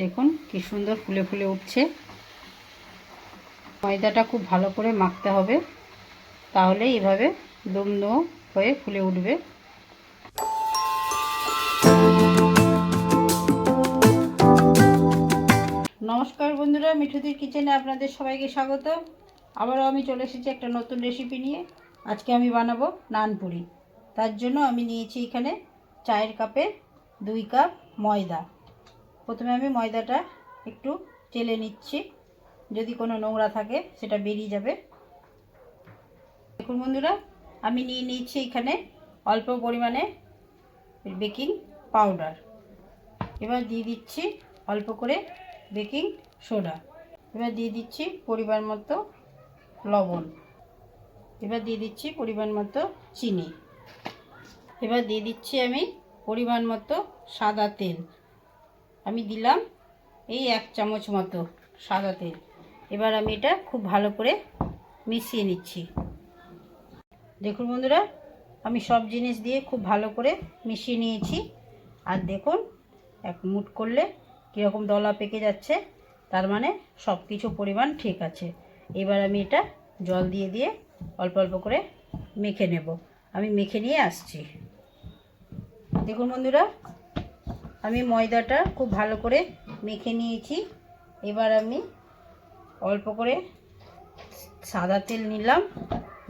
দেখুন কি সুন্দর ফুলে ফুলে উঠছে। ময়দাটা খুব ভালো করে মাখতে হবে, তাহলে এইভাবে দম দম হয়ে ফুলে উঠবে। নমস্কার বন্ধুরা, মিঠুদির কিচেনে আপনাদের সবাইকে স্বাগত। আবারও আমি চলে এসেছি একটা নতুন রেসিপি নিয়ে। আজকে আমি বানাবো নানপুরি তার জন্য আমি নিয়েছি এখানে চায়ের কাপে দুই কাপ ময়দা। প্রথমে আমি ময়দাটা একটু চেলে নিচ্ছি। যদি কোনো নোংরা থাকে, সেটা বেরিয়ে যাবে। দেখুন বন্ধুরা, আমি নিয়ে নিয়েছি এখানে অল্প পরিমাণে বেকিং পাউডার। এবার দিয়ে দিচ্ছি অল্প করে বেকিং সোডা। এবার দিয়ে দিচ্ছি পরিমাণ মতো লবণ। এবার দিয়ে দিচ্ছি পরিমাণ মতো চিনি। এবার দিয়ে দিচ্ছি আমি পরিমাণ মতো সাদা তেল। আমি দিলাম এই এক চামচ মতো সাদা তেল। এবার আমি এটা খুব ভালো করে মিশিয়ে নিচ্ছি। দেখুন বন্ধুরা, আমি সব জিনিস দিয়ে খুব ভালো করে মিশিয়ে নিয়েছি। আর দেখুন, এক মুট করলে কীরকম দলা পেকে যাচ্ছে, তার মানে সব কিছু পরিমাণ ঠিক আছে। এবার আমি এটা জল দিয়ে দিয়ে অল্প অল্প করে মেখে নেব। আমি মেখে নিয়ে আসছি। দেখুন বন্ধুরা আমি ময়দাটা খুব ভালো করে মেখে নিয়েছি। এবার আমি অল্প করে সাদা তেল নিলাম,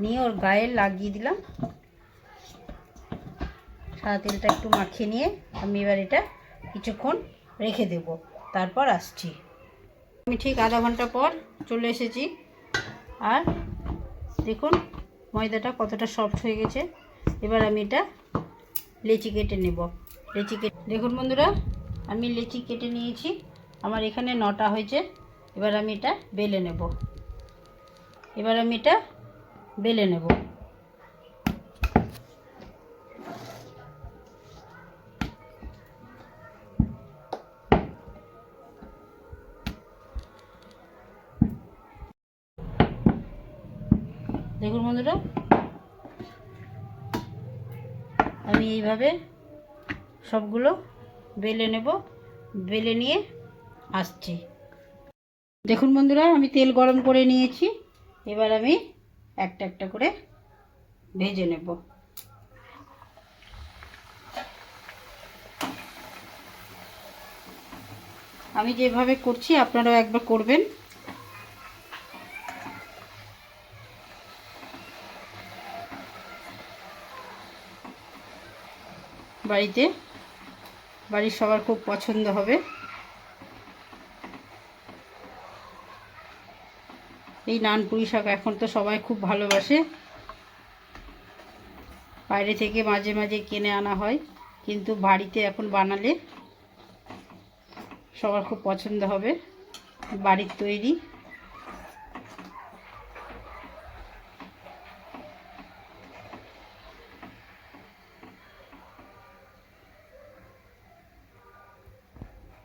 নিয়ে ওর গায়ে লাগিয়ে দিলাম। সাদা তেলটা একটু মাখিয়ে নিয়ে আমি এবার এটা কিছুক্ষণ রেখে দেব। তারপর আসছি। আমি ঠিক আধা ঘণ্টা পর চলে এসেছি। আর দেখুন, ময়দাটা কতটা সফট হয়ে গেছে। এবার আমি এটা লেচি কেটে নেব। লেচি কেটে দেখুন বন্ধুরা, আমি লেচি কেটে নিয়েছি। আমার এখানে নটা হয়েছে। এবার আমি এটা বেলে নেব। এবার আমি এটা বেলে নেব। দেখুন বন্ধুরা, আমি এইভাবে সবগুলো বেলে নেব, বেলে নিয়ে আসছি। দেখুন বন্ধুরা, আমি তেল গরম করে নিয়েছি। এবার আমি একটা একটা করে ভেজে নেব। আমি যেভাবে করছি, আপনারাও একবার করবেন। বাড়িতে বাড়ির সবার খুব পছন্দ হবে। এই নান পুঁই শাক এখন তো সবাই খুব ভালোবাসে। বাইরে থেকে মাঝে মাঝে কিনে আনা হয়, কিন্তু বাড়িতে এখন বানালে সবার খুব পছন্দ হবে। বাড়ির তৈরি।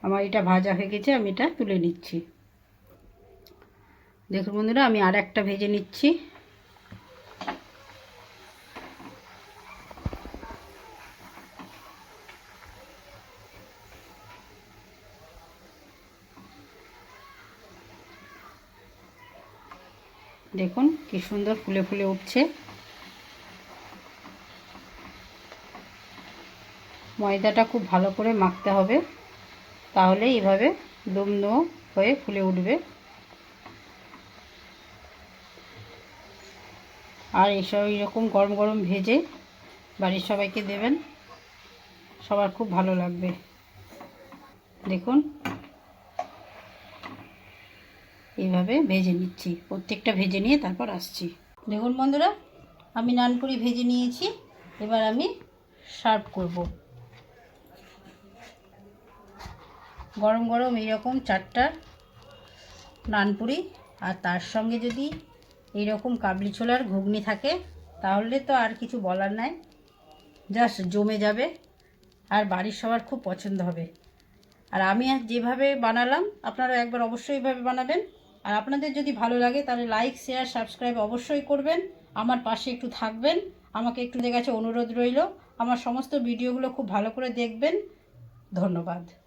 আমার এটা ভাজা হয়ে গেছে, আমি এটা তুলে নিচ্ছি। দেখুন বন্ধুরা, আমি আর একটা ভেজে নিচ্ছি। দেখুন কি সুন্দর ফুলে ফুলে উঠছে। ময়দাটা খুব ভালো করে মাখতে হবে। তাহলে এইভাবে দম হয়ে ফুলে উঠবে। আর এসব এরকম গরম গরম ভেজে বাড়ির সবাইকে দেবেন। সবার খুব ভালো লাগবে। দেখুন এইভাবে ভেজে নিচ্ছি। প্রত্যেকটা ভেজে নিয়ে তারপর আসছি। দেখুন বন্ধুরা, আমি নানপুরি ভেজে নিয়েছি। এবার আমি সার্ভ করব। গরম গরম এইরকম চারটা নানপুরি আর তার সঙ্গে যদি এইরকম কাবলি ছোলার ঘুগনি থাকে, তাহলে তো আর কিছু বলার নাই। জাস্ট জমে যাবে আর বাড়ির সবার খুব পছন্দ হবে। আর আমি যেভাবে বানালাম আপনারা একবার অবশ্যই এইভাবে বানাবেন। আর আপনাদের যদি ভালো লাগে, তাহলে লাইক, শেয়ার, সাবস্ক্রাইব অবশ্যই করবেন। আমার পাশে একটু থাকবেন। আমাকে একটু কাছে অনুরোধ রইল। আমার সমস্ত ভিডিওগুলো খুব ভালো করে দেখবেন। ধন্যবাদ।